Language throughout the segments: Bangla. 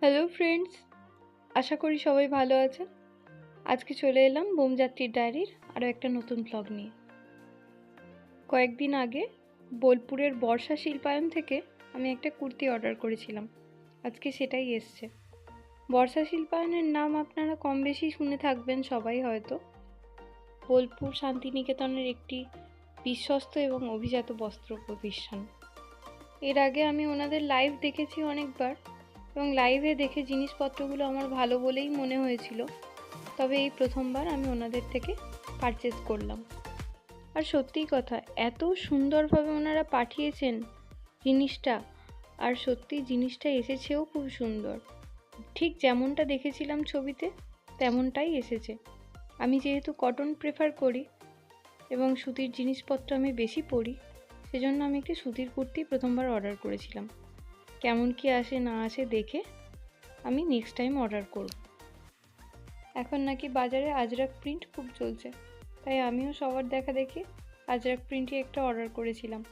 হ্যালো ফ্রেন্ডস আশা করি সবাই ভালো আছেন। আজকে চলে এলাম বোমযাত্রীর ডায়েরির আরও একটা নতুন ব্লগ নিয়ে। কয়েকদিন আগে বোলপুরের বর্ষা শিল্পায়ন থেকে আমি একটা কুর্তি অর্ডার করেছিলাম। আজকে সেটাই এসছে। বর্ষা শিল্পায়নের নাম আপনারা কম বেশি শুনে থাকবেন সবাই হয়তো। বোলপুর শান্তিনিকেতনের একটি বিশ্বস্ত এবং অভিজাত বস্ত্র প্রতিষ্ঠান। এর আগে আমি ওনাদের লাইভ দেখেছি অনেকবার এবং লাইভে দেখে জিনিসপত্রগুলো আমার ভালো বলেই মনে হয়েছিল। তবে এই প্রথমবার আমি ওনাদের থেকে পারচেস করলাম। আর সত্যিই কথা, এত সুন্দরভাবে ওনারা পাঠিয়েছেন জিনিসটা, আর সত্যি জিনিসটা এসেছেও খুব সুন্দর। ঠিক যেমনটা দেখেছিলাম ছবিতে, তেমনটাই এসেছে। আমি যেহেতু কটন প্রেফার করি এবং সুতির জিনিসপত্র আমি বেশি পরি সেজন্য আমি একটি সুতির কুর্তি প্রথমবার অর্ডার করেছিলাম। কেমন কি আসে না আসে দেখে আমি নেক্সট টাইম অর্ডার করব। এখন নাকি বাজারে আজরাক প্রিন্ট খুব চলছে, তাই আমিও সবার দেখা দেখে আজরাক প্রিন্টই একটা অর্ডার করেছিলাম।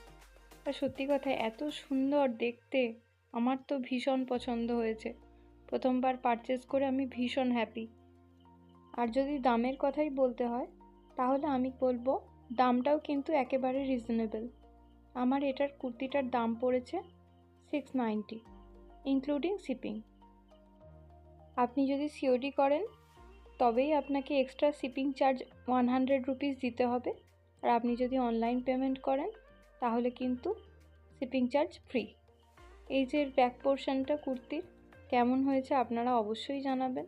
আর সত্যি কথা, এত সুন্দর দেখতে, আমার তো ভীষণ পছন্দ হয়েছে। প্রথমবার পারচেস করে আমি ভীষণ হ্যাপি আর যদি দামের কথাই বলতে হয়, তাহলে আমি বলব, দামটাও কিন্তু একেবারে রিজনেবল আমার এটার কুর্তিটার দাম পড়েছে সিক্স নাইনটি ইনক্লুডিং শিপিং আপনি যদি সিওডি করেন, তবেই আপনাকে extra shipping charge one hundred rupees দিতে হবে। আর আপনি যদি অনলাইন পেমেন্ট করেন, তাহলে কিন্তু শিপিং চার্জ ফ্রি এই যে ব্যাক পোর্শনটা কুর্তির, কেমন হয়েছে আপনারা অবশ্যই জানাবেন।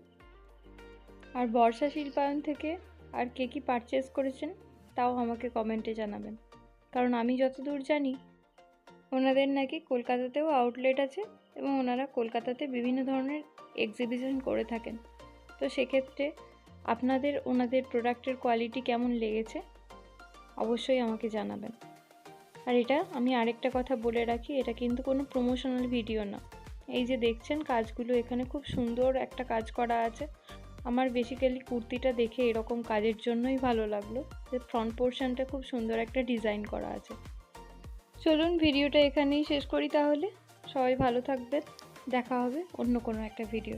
আর বর্ষা শিল্পায়ন থেকে আর কে কী পারচেস করেছেন, তাও আমাকে কমেন্টে জানাবেন। কারণ আমি যতদূর জানি, ওনাদের নাকি কলকাতাতেও আউটলেট আছে এবং ওনারা কলকাতাতে বিভিন্ন ধরনের এক্সিবিশন করে থাকেন। তো সেক্ষেত্রে আপনাদের ওনাদের প্রোডাক্টের কোয়ালিটি কেমন লেগেছে? অবশ্যই আমাকে জানাবেন। আর এটা আমি আরেকটা কথা বলে রাখি, এটা কিন্তু কোনো প্রমোশনাল ভিডিও না। এই যে দেখছেন, কাজগুলো এখানে খুব সুন্দর একটা কাজ করা আছে। আমার বেসিক্যালি কুর্তিটা দেখে এরকম কাজের জন্যই ভালো লাগল। যে ফ্রন্ট পোর্শনটা খুব সুন্দর একটা ডিজাইন করা আছে। চলুন ভিডিওটা এখানেই শেষ করি তাহলে। সবাই ভালো থাকবেন। দেখা হবে অন্য কোনো একটা ভিডিও